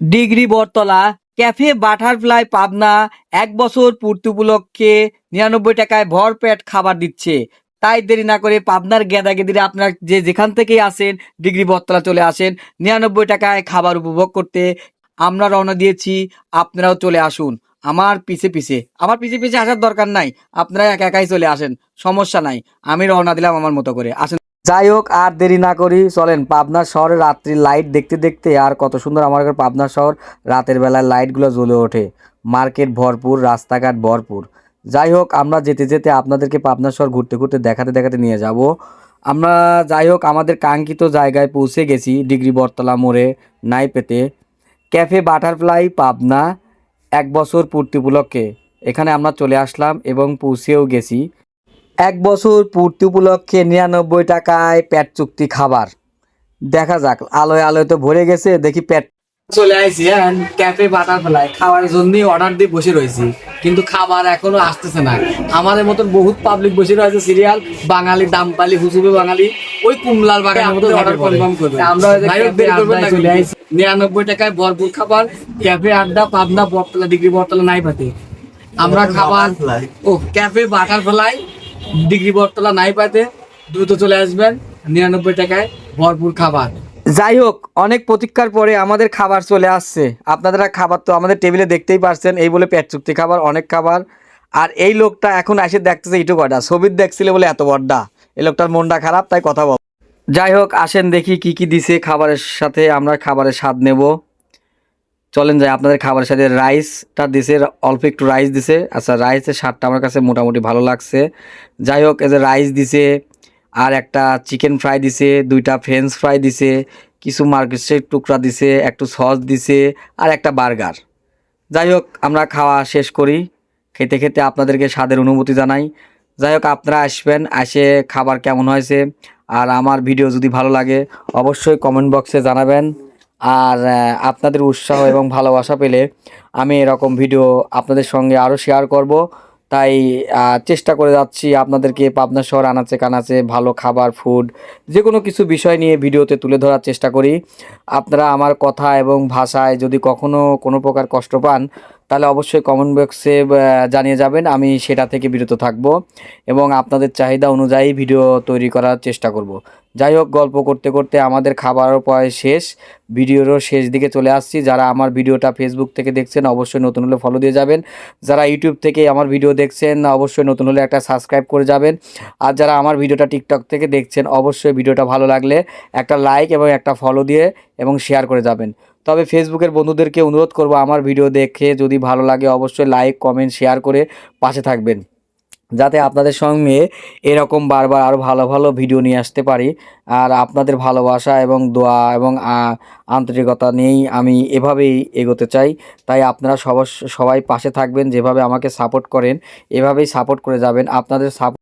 Degree Bottola, cafe, butterfly, Pabna, এক বছর পূর্তি উপলক্ষে নিরানব্বই টাকায় ভরপেট খাবার দিচ্ছে। তাই দেরি না করে পাবনার গেদা গেদিরে আপনার যে যেখান থেকেই আসেন, ডিগ্রি বটতলা চলে আসেন, নিরানব্বই টাকায় খাবার উপভোগ করতে আমরা রওনা দিয়েছি, আপনারাও চলে আসুন। আমার পিছে পিছে, আমার পিছে পিছে আসার দরকার নাই, আপনারা একা একাই চলে আসেন, সমস্যা নাই, আমি রওনা দিলাম আমার মতো করে। আসেন। যাই হোক আর দেরি না করি, চলেন পাবনা শহরে রাত্রি লাইট দেখতে দেখতে, আর কত সুন্দর আমার পাবনা শহর, রাতের বেলায় লাইটগুলো জ্বলে ওঠে। মার্কেট ভরপুর, রাস্তাঘাট ভরপুর। যাই হোক আমরা যেতে যেতে আপনাদেরকে পাবনা শহর ঘুরতে ঘুরতে দেখাতে দেখাতে নিয়ে যাব। আমরা যাই হোক আমাদের কাঙ্ক্ষিত জায়গায় পৌঁছে গেছি, ডিগ্রি বটতলা মোড়ে নাই পেতে ক্যাফে বাটারফ্লাই, পাবনা, এক বছর পূর্তি উপলক্ষে। এখানে আমরা চলে আসলাম এবং পৌঁছেও গেছি। এক বছর পূর্তি উপলক্ষে নিরানব্বই টাকায় পেট চুক্তি খাবার। দেখা যাক আলোয় আলোয় তো ভরে গেছে দেখি পেট। চলে আইছি ক্যাফে বাটারফ্লাই খাবারের জন্যই অর্ডার দিয়ে বসে রয়েছি। কিন্তু খাবার এখনও আসতেছে না। আমাদের মতন বহুত পাবলিক বসে রয়েছে সিরিয়াল বাঙালি দামপালি হুসুবে বাঙালি। ওই কুমলার বাগানের মতো অর্ডার কনফার্ম করবে। আমরা চলে আইছি। নিরানব্বই টাকায় ভরপুর খাবার ক্যাফে আড্ডা পাবনা বটতলা ডিগ্রি বটতলা নাই পাতে। আমরা খাবার ও ক্যাফে বাটারফ্লাই ডিগ্রি বটতলা নাই পাতে দ্রুত চলে আসবেন, নিরানব্বই টাকায় ভরপুর খাবার। যাই হোক, অনেক প্রতীক্ষার পরে আমাদের খাবার চলে আসছে। আপনারা খাবার তো আমাদের টেবিলে দেখতেই পারছেন, এই বলে পেট চুক্তি খাবার, অনেক খাবার। আর এই লোকটা এখন এসে দেখতেছে ইটু কটা ছবির দেখছিলে বলে এত বড্ডা। এই লোকটার মনটা খারাপ, তাই কথা বল। যাই হোক, আসেন দেখি কি কি দিছে খাবারের সাথে, আমরা খাবারের স্বাদ নেব। চলেন যাই, আপনাদের খাবারের সাথে রাইসটা দিছে, অল্প একটু রাইস দিছে। আচ্ছা রাইসের স্বাদটা আমার কাছে মোটামুটি ভালো লাগছে। যাই হোক, এই যে রাইস দিছে, আর একটা চিকেন ফ্রাই দিছে, দুইটা ফ্রেঞ্চ ফ্রাই দিছে, কিছু মার্কেটের টুকরা দিছে, একটু সস দিছে, আর একটা বার্গার। যাই হোক, আমরা খাওয়া শেষ করি। খেতে খেতে আপনাদেরকে স্বাদের অনুমতি জানাই। যাই হোক, আপনারা আসবেন এসে খাবার কেমন হয়েছে, আর আমার ভিডিও যদি ভালো লাগে, অবশ্যই কমেন্ট বক্সে জানাবেন। আর আপনাদের উৎসাহ এবং ভালোবাসা পেলে আমি এরকম ভিডিও আপনাদের সঙ্গে আরও শেয়ার করব। তাই চেষ্টা করে যাচ্ছি আপনাদেরকে পাবনা শহর আনাচে কানাচে ভালো খাবার ফুড যে কোনো কিছু বিষয় নিয়ে ভিডিওতে তুলে ধরার চেষ্টা করি। আপনারা আমার কথা এবং ভাষায় যদি কখনও কোনো প্রকার কষ্ট পান তাহলে অবশ্যই কমেন্ট বক্সে জানিয়ে যাবেন। আমি সেটা থেকে বিরত থাকব এবং আপনাদের চাহিদা অনুযায়ী ভিডিও তৈরি করার চেষ্টা করব। যাই হোক, গল্প করতে করতে আমাদের খাবারও প্রায় শেষ। ভিডিওরও শেষ দিকে চলে আসছি। যারা আমার ভিডিওটা ফেসবুক থেকে দেখছেন, অবশ্যই নতুন হলে ফলো দিয়ে যাবেন। যারা ইউটিউব থেকে আমার ভিডিও দেখছেন, অবশ্যই নতুন হলে একটা সাবস্ক্রাইব করে যাবেন। আর যারা আমার ভিডিওটা টিকটক থেকে দেখছেন, অবশ্যই ভিডিওটা ভালো লাগলে একটা লাইক এবং একটা ফলো দিয়ে এবং শেয়ার করে যাবেন। তবে ফেসবুকের বন্ধুদেরকে অনুরোধ করব আমার ভিডিও দেখে যদি ভালো লাগে অবশ্যই লাইক, কমেন্ট, শেয়ার করে পাশে থাকবেন। যাতে আপনাদের সঙ্গে এরকম বারবার আরও ভালো ভালো ভিডিও নিয়ে আসতে পারি। আর আপনাদের ভালোবাসা এবং দোয়া এবং আন্তরিকতা নিয়েই আমি এভাবেই এগোতে চাই। তাই আপনারা সবাই পাশে থাকবেন, যেভাবে আমাকে সাপোর্ট করেন, এভাবেই সাপোর্ট করে যাবেন। আপনাদের সাপোর্ট